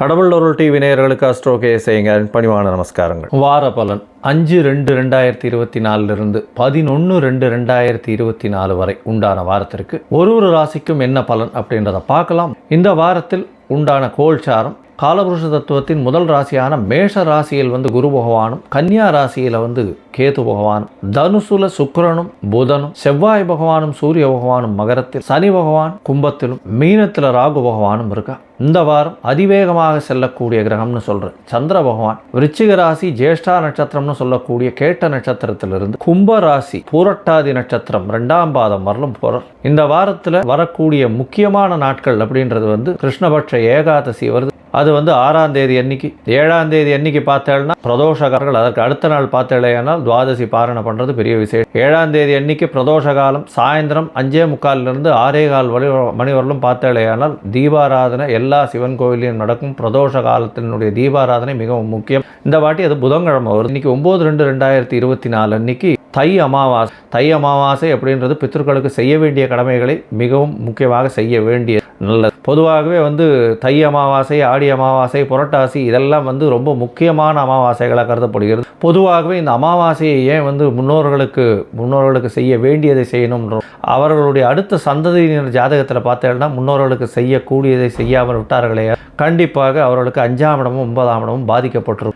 கடவுள் ஒரு டிவி நேயர்களுக்கு அஸ்ட்ரோ கேசைங்க பணிவான நமஸ்காரங்கள். வார பலன் அஞ்சு ரெண்டு ரெண்டாயிரத்தி இருபத்தி நாலுலேருந்து பதினொன்று ரெண்டு ரெண்டாயிரத்தி இருபத்தி நாலு வரை உண்டான வாரத்திற்கு ஒரு ஒரு ராசிக்கும் என்ன பலன் அப்படின்றத பார்க்கலாம். இந்த வாரத்தில் உண்டான கோல்சாரம் காலபுருஷ தத்துவத்தின் முதல் ராசியான மேஷ ராசியில் வந்து குரு பகவானும் கன்னியா ராசியில் வந்து கேது பகவானும் தனுசுல சுக்கரனும் புதனும் செவ்வாய் பகவானும் சூரிய பகவானும் மகரத்தில் சனி பகவான் கும்பத்திலும் மீனத்தில் ராகு பகவானும் இருக்கா? இந்த வாரம் அதிவேகமாக செல்லக்கூடிய கிரகம்னு சொல்கிறேன் சந்திர பகவான் விருச்சிக ராசி ஜேஷ்டா நட்சத்திரம்னு சொல்லக்கூடிய கேட்ட நட்சத்திரத்திலிருந்து கும்ப ராசி பூரட்டாதி நட்சத்திரம் ரெண்டாம் பாதம் வரலும் போகிறார் இந்த வாரத்தில் வரக்கூடிய முக்கியமான நாட்கள் அப்படின்றது வந்து கிருஷ்ணபட்ச ஏகாதசி வருது. அது வந்து ஆறாம் தேதி அன்னைக்கு. ஏழாம் தேதி அன்னைக்கு பார்த்தேன்னா பிரதோஷகாரர்கள் அதற்கு அடுத்த நாள் பார்த்தேனால் துவாதசி பாரணை பண்ணுறது பெரிய விசேஷம். ஏழாம் தேதி அன்னைக்கு பிரதோஷ காலம் சாயந்தரம் அஞ்சே முக்காலிலிருந்து ஆறே கால் வழி மணி வரலும் பார்த்தேனால் தீபாராதனை எல்லா சிவன் கோவிலையும் நடக்கும். பிரதோஷ காலத்தினுடைய தீபாராதனை மிகவும் முக்கியம். இந்த வாட்டி அது புதன்கிழமை வரும் இன்னைக்கு ஒம்பது ரெண்டு ரெண்டாயிரத்தி இருபத்தி நாலு அன்னைக்கு தை அமாவாசை. தை அமாவாசை அப்படின்றது பித்தர்களுக்கு செய்ய வேண்டிய கடமைகளை மிகவும் முக்கியமாக செய்ய வேண்டிய நல்லது பொதுவாகவே வந்து தை அமாவாசை ஆடி அமாவாசை புரட்டாசி இதெல்லாம் வந்து ரொம்ப முக்கியமான அமாவாசைகளாக கருதப்படுகிறது. பொதுவாகவே இந்த அமாவாசையை ஏன் வந்து முன்னோர்களுக்கு முன்னோர்களுக்கு செய்ய வேண்டியதை செய்யணும்ன்ற அவர்களுடைய அடுத்த சந்ததியினர் ஜாதகத்தில் பார்த்தேன்னா முன்னோர்களுக்கு செய்யக்கூடியதை செய்யாமல் விட்டார்களே. கண்டிப்பாக அவர்களுக்கு அஞ்சாம் இடமும் ஒன்பதாம் இடமும் பாதிக்கப்பட்டிருக்கும்.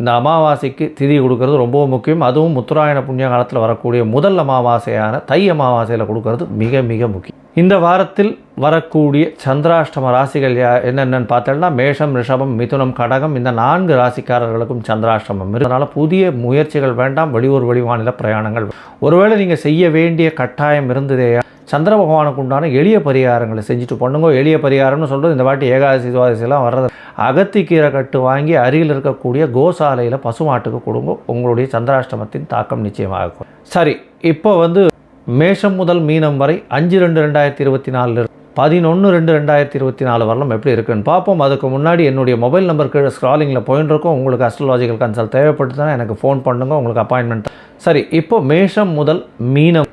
இந்த அமாவாசைக்கு திதி கொடுக்கறது ரொம்பவும் முக்கியம். அதுவும் முத்துராயண புண்ணிய காலத்தில் வரக்கூடிய முதல் அமாவாசையான தை அமாவாசையில் கொடுக்கறது மிக மிக முக்கியம். இந்த வாரத்தில் வரக்கூடிய சந்திராஷ்டம ராசிகள் யா என்னென்னு பார்த்தோம்னா மேஷம் ரிஷபம் மிதுனம் கடகம் இந்த நான்கு ராசிக்காரர்களுக்கும் சந்திராஷ்டமம் அதனால் புதிய முயற்சிகள் வேண்டாம் வெளியூர் வெளிமாநில பிரயாணங்கள் ஒருவேளை நீங்கள் செய்ய வேண்டிய கட்டாயம் இருந்ததே சந்திர பகவானுக்கு உண்டான எளிய பரிகாரங்களை செஞ்சுட்டு பண்ணுங்க எளிய பரிகாரம்னு சொல்கிறது இந்த வாட்டி ஏகாதசி துவாதசிலாம் வர்றது. அகத்திக்கீரை கட்டு வாங்கி அருகில் இருக்கக்கூடிய காலையில் பசுமாட்டுக்கு கொடுங்க. உங்களுடைய சந்திராஷ்டமத்தின் தாக்கம் நிச்சயமாக இருக்கும் சரி இப்போ வந்து மேஷம் முதல் மீனம் வரை அஞ்சு ரெண்டு ரெண்டாயிரத்தி இருபத்தி நாலு பதினொன்று ரெண்டு ரெண்டாயிரத்தி இருபத்தி நாலு வரலாம் எப்படி இருக்குன்னு பார்ப்போம். அதுக்கு முன்னாடி என்னுடைய மொபைல் நம்பர் கீழே ஸ்க்ராலிங்கில் போயின்னு உங்களுக்கு அஸ்ட்ராலாஜிக்கல் கன்சல்ட் தேவைப்படுதுன்னா எனக்கு ஃபோன் பண்ணுங்க. உங்களுக்கு அப்பாயின்மெண்ட் சரி இப்போ மேஷம் முதல் மீனம்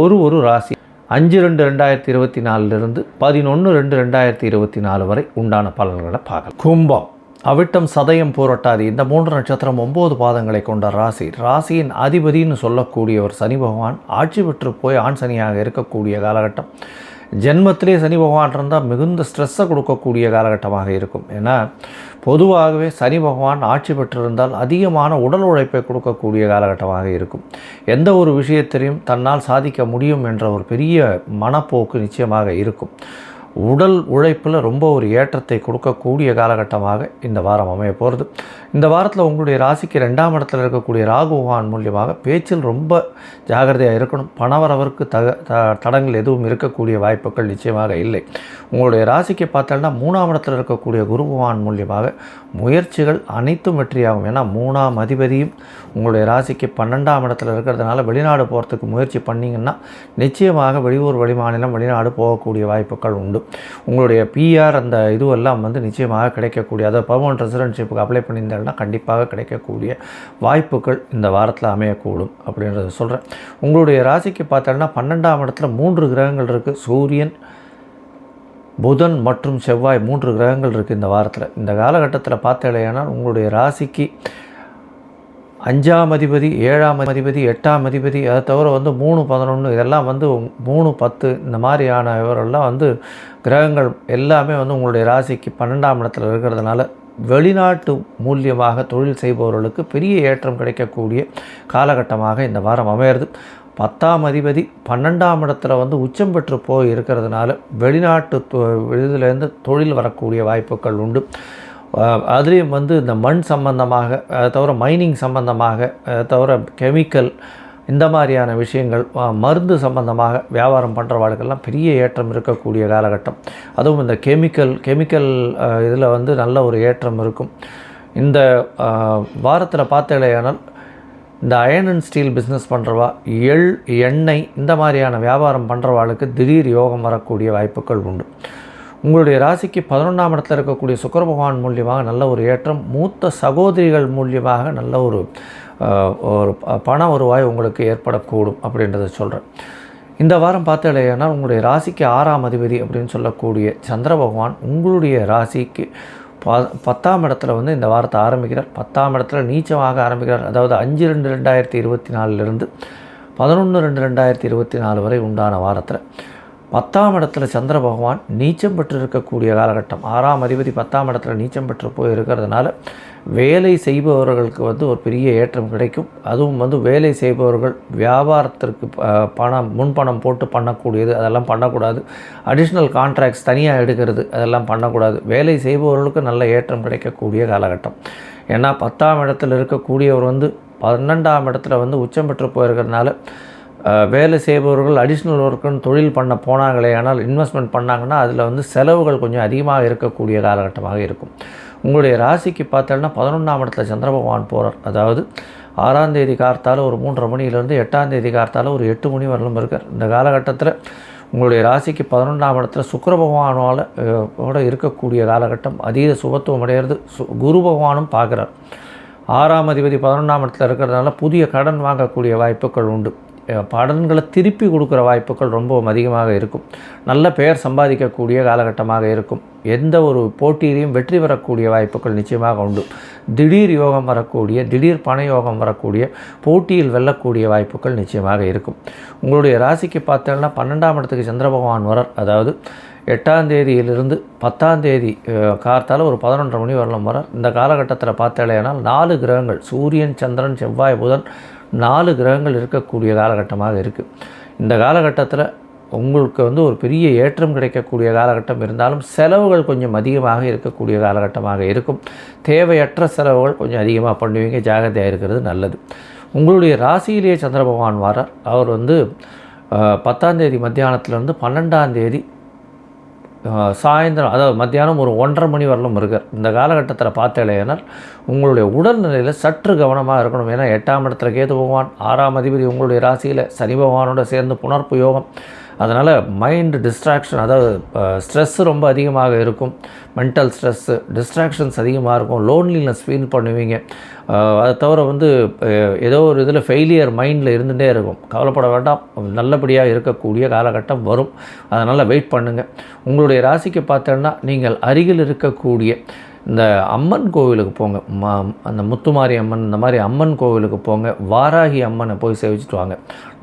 ஒரு ஒரு ராசி அஞ்சு ரெண்டு ரெண்டாயிரத்தி இருபத்தி நாலுலேருந்து பதினொன்று ரெண்டு ரெண்டாயிரத்தி இருபத்தி நாலு வரை உண்டான பலன்களை பார்க்கலாம். கும்பம். அவிட்டம் சதயம் போரட்டாது. இந்த மூன்று நட்சத்திரம் ஒம்பது பாதங்களை கொண்ட ராசி. ராசியின் அதிபதின்னு சொல்லக்கூடிய ஒரு சனி பகவான் ஆட்சி பெற்று போய் ஆண் சனியாக இருக்கக்கூடிய காலகட்டம். ஜென்மத்திலே சனி பகவான் இருந்தால் மிகுந்த ஸ்ட்ரெஸ்ஸை கொடுக்கக்கூடிய காலகட்டமாக இருக்கும். ஏன்னா பொதுவாகவே சனி பகவான் ஆட்சி பெற்றிருந்தால் அதிகமான உடல் உழைப்பை கொடுக்கக்கூடிய காலகட்டமாக இருக்கும். எந்த ஒரு விஷயத்திலையும் தன்னால் சாதிக்க முடியும் என்ற ஒரு பெரிய மனப்போக்கு நிச்சயமாக இருக்கும். உடல் உழைப்பில் ரொம்ப ஒரு ஏற்றத்தை கொடுக்கக்கூடிய காலகட்டமாக இந்த வாரம் அமைய போகிறது. இந்த வாரத்தில் உங்களுடைய ராசிக்கு ரெண்டாம் இடத்துல இருக்கக்கூடிய ராகுவான் மூலியமாக பேச்சில் ரொம்ப ஜாகிரதையாக இருக்கணும். பணவரவருக்கு தக த தடங்கள் எதுவும் இருக்கக்கூடிய வாய்ப்புகள் நிச்சயமாக இல்லை. உங்களுடைய ராசிக்கு பார்த்தோம்னா மூணாம் இடத்துல இருக்கக்கூடிய குருபவான் மூலியமாக முயற்சிகள் அனைத்தும் வெற்றியாகும். ஏன்னா மூணாம் அதிபதியும் உங்களுடைய ராசிக்கு பன்னெண்டாம் இடத்துல இருக்கிறதுனால வெளிநாடு போகிறதுக்கு முயற்சி பண்ணிங்கன்னா நிச்சயமாக வெளியூர் வெளிமாநிலம் வெளிநாடு போகக்கூடிய வாய்ப்புகள் உண்டு. உங்களுடைய பிஆர் அந்த இதுவெல்லாம் வந்து நிச்சயமாக கிடைக்கக்கூடிய அதாவது பர்மனன்ட் ரெசிடென்ஷிப்புக்கு அப்ளை பண்ணியிருந்தாங்கன்னா கண்டிப்பாக கிடைக்கக்கூடிய வாய்ப்புகள் இந்த வாரத்தில் அமையக்கூடும் அப்படின்றத சொல்கிறேன் உங்களுடைய ராசிக்கு பார்த்தோன்னா பன்னெண்டாம் இடத்துல மூன்று கிரகங்கள் இருக்குது சூரியன் புதன் மற்றும் செவ்வாய் மூன்று கிரகங்கள் இருக்குது இந்த வாரத்தில். இந்த காலகட்டத்தில் பார்த்தேனால் உங்களுடைய ராசிக்கு அஞ்சாம் அதிபதி ஏழாம் அதிபதி எட்டாம் அதிபதி அதை தவிர வந்து மூணு பதினொன்று இதெல்லாம் வந்து மூணு பத்து இந்த மாதிரியான இவரெல்லாம் வந்து கிரகங்கள் எல்லாமே வந்து உங்களுடைய ராசிக்கு பன்னெண்டாம் இடத்துல இருக்கிறதுனால வெளிநாட்டு மூலியமாக தொழில் செய்பவர்களுக்கு பெரிய ஏற்றம் கிடைக்கக்கூடிய காலகட்டமாக இந்த வாரம் அமையிறது. பத்தாம் அதிபதி பன்னெண்டாம் இடத்துல வந்து உச்சம் பெற்று போய் இருக்கிறதுனால வெளிநாட்டு தொ- இதுலேருந்து தொழில் வரக்கூடிய வாய்ப்புகள் உண்டு. அதுலேயும் வந்து இந்த மண் சம்பந்தமாக தவிர மைனிங் சம்பந்தமாக தவிர கெமிக்கல் இந்த மாதிரியான விஷயங்கள் மருந்து சம்பந்தமாக வியாபாரம் பண்ணுறவாளுக்கெல்லாம் பெரிய ஏற்றம் இருக்கக்கூடிய காலகட்டம். அதுவும் இந்த கெமிக்கல் கெமிக்கல் இதில் வந்து நல்ல ஒரு ஏற்றம் இருக்கும். இந்த வாரத்தில் பார்த்தீங்களேனால் இந்த அயன் அண்ட் ஸ்டீல் பிஸ்னஸ் பண்ணுறவா எள் எண்ணெய் இந்த மாதிரியான வியாபாரம் பண்ணுறவாளுக்கு திடீர் யோகம் வரக்கூடிய வாய்ப்புகள் உண்டு. உங்களுடைய ராசிக்கு பதினொன்றாம் இடத்துல இருக்கக்கூடிய சுக்கர பகவான் மூலியமாக நல்ல ஒரு ஏற்றம் மூத்த சகோதரிகள் மூலியமாக நல்ல ஒரு ஒரு பண வருவாய் உங்களுக்கு ஏற்படக்கூடும் அப்படின்றத சொல்கிறேன் இந்த வாரம் பார்த்தீங்கன்னா உங்களுடைய ராசிக்கு ஆறாம் அதிபதி அப்படின்னு சொல்லக்கூடிய சந்திர பகவான் உங்களுடைய ராசிக்கு ப பத்தாம் இடத்துல வந்து இந்த வாரத்தை ஆரம்பிக்கிறார். பத்தாம் இடத்துல நீச்சமாக ஆரம்பிக்கிறார். அதாவது அஞ்சு ரெண்டு ரெண்டாயிரத்தி இருபத்தி நாலுலேருந்து பதினொன்று ரெண்டு ரெண்டாயிரத்தி இருபத்தி நாலு வரை உண்டான வாரத்தில். பத்தாம் இடத்துல சந்திர பகவான் நீச்சம் பெற்று இருக்கக்கூடிய காலகட்டம். ஆறாம் அதிபதி பத்தாம் இடத்துல நீச்சம் பெற்று போய் இருக்கிறதுனால வேலை செய்பவர்களுக்கு வந்து ஒரு பெரிய ஏற்றம் கிடைக்கும். அதுவும் வந்து வேலை செய்பவர்கள் வியாபாரத்திற்கு பணம் முன்பணம் போட்டு பண்ணக்கூடியது அதெல்லாம் பண்ணக்கூடாது. அடிஷ்னல் கான்ட்ராக்ட்ஸ் தனியாக எடுக்கிறது அதெல்லாம் பண்ணக்கூடாது. வேலை செய்பவர்களுக்கு நல்ல ஏற்றம் கிடைக்கக்கூடிய காலகட்டம். ஏன்னா பத்தாம் இடத்துல இருக்கக்கூடியவர் வந்து பன்னெண்டாம் இடத்துல வந்து உச்சம் பெற்று போயிருக்கிறதுனால வேலை செய்பவர்கள் அடிஷ்னல் ஒர்க்குன்னு தொழில் பண்ண போனாங்களே ஆனால் இன்வெஸ்ட்மெண்ட் பண்ணாங்கன்னா அதில் வந்து செலவுகள் கொஞ்சம் அதிகமாக இருக்கக்கூடிய காலகட்டமாக இருக்கும். உங்களுடைய ராசிக்கு பார்த்தோன்னா பதினொன்றாம் இடத்துல சந்திர பகவான் போகிறார் அதாவது ஆறாம் தேதி கார்த்தால ஒரு மூன்றரை மணியிலேருந்து எட்டாம் தேதி கார்த்தால ஒரு எட்டு மணி வரலும் இருக்கார். இந்த காலகட்டத்தில் உங்களுடைய ராசிக்கு பதினொன்றாம் இடத்துல சுக்கர பகவானால் ஓட இருக்கக்கூடிய காலகட்டம் அதீத சுபத்துவம் அடையிறது. சு குரு பகவானும் பார்க்குறார். ஆறாம் அதிபதி பதினொன்றாம் இடத்துல இருக்கிறதுனால புதிய கடன் வாங்கக்கூடிய வாய்ப்புகள் உண்டு. பாடல்களை திருப்பி கொடுக்குற வாய்ப்புகள் ரொம்பவும் அதிகமாக இருக்கும். நல்ல பெயர் சம்பாதிக்கக்கூடிய காலகட்டமாக இருக்கும். எந்த ஒரு போட்டியிலையும் வெற்றி பெறக்கூடிய வாய்ப்புகள் நிச்சயமாக உண்டு. திடீர் யோகம் வரக்கூடிய திடீர் பண யோகம் வரக்கூடிய போட்டியில் வெல்லக்கூடிய வாய்ப்புகள் நிச்சயமாக இருக்கும். உங்களுடைய ராசிக்கு பார்த்தோன்னா பன்னெண்டாம் இடத்துக்கு சந்திர பகவான் வரார். அதாவது எட்டாம் தேதியிலிருந்து பத்தாம் தேதி ஒரு பதினொன்றரை மணி வரலாம் வர. இந்த காலகட்டத்தில் பார்த்தாலேனால் நாலு கிரகங்கள் சூரியன் சந்திரன் செவ்வாய் புதன் நாலு கிரகங்கள் இருக்கக்கூடிய காலகட்டமாக இருக்குது இந்த காலகட்டத்தில் உங்களுக்கு வந்து ஒரு பெரிய ஏற்றம் கிடைக்கக்கூடிய காலகட்டம் இருந்தாலும் செலவுகள் கொஞ்சம் அதிகமாக இருக்கக்கூடிய காலகட்டமாக இருக்கும். தேவையற்ற செலவுகள் கொஞ்சம் அதிகமாக பண்ணுவீங்க ஜாகிரதையாக இருக்கிறது நல்லது. உங்களுடைய ராசியிலேயே சந்திர பகவான் வரார் அவர் வந்து பத்தாம் தேதி மத்தியானத்துலேருந்து பன்னெண்டாம் தேதி சாயந்தரம் அதாவது மத்தியானம் ஒரு ஒன்றரை மணி வரலும் இருக்கார் இந்த காலகட்டத்தில் பார்த்த இளையனர் உங்களுடைய உடல்நிலையில் சற்று கவனமாக இருக்கணும். ஏன்னா எட்டாம் இடத்துல கேது பகவான் ஆறாம் அதிபதி உங்களுடைய ராசியில் சனி பகவானோட சேர்ந்து புனர்ப்பு யோகம் அதனால் மைண்டு டிஸ்ட்ராக்ஷன் அதாவது ஸ்ட்ரெஸ்ஸு ரொம்ப அதிகமாக இருக்கும். மென்டல் ஸ்ட்ரெஸ்ஸு டிஸ்ட்ராக்ஷன்ஸ் அதிகமாக இருக்கும். லோன்லினஸ் ஃபீல் பண்ணுவீங்க. அதை தவிர வந்து ஏதோ ஒரு இதில் ஃபெயிலியர் மைண்டில் இருந்துகிட்டே இருக்கும். கவலைப்பட வேண்டாம். நல்லபடியாக இருக்கக்கூடிய காலகட்டம் வரும். அதனால் வெயிட் பண்ணுங்கள் உங்களுடைய ராசிக்கு பார்த்தோன்னா நீங்கள் அருகில் இருக்கக்கூடிய இந்த அம்மன் கோவிலுக்கு போங்க. ம அந்த முத்துமாரி அம்மன் இந்த மாதிரி அம்மன் கோவிலுக்கு போங்க. வாராகி அம்மனை போய் சேவிச்சுட்டு வாங்க.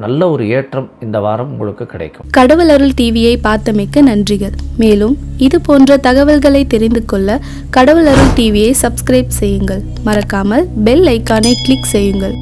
நல்ல ஒரு ஏற்றம் இந்த வாரம் உங்களுக்கு கிடைக்கும். கடவுள் அருள் டிவியை பார்த்தமைக்க நன்றிகள். மேலும் இது போன்ற தகவல்களை தெரிந்து கொள்ள கடவுள் அருள் டிவியை சப்ஸ்கிரைப் செய்யுங்கள். மறக்காமல் பெல் ஐக்கானை கிளிக் செய்யுங்கள்.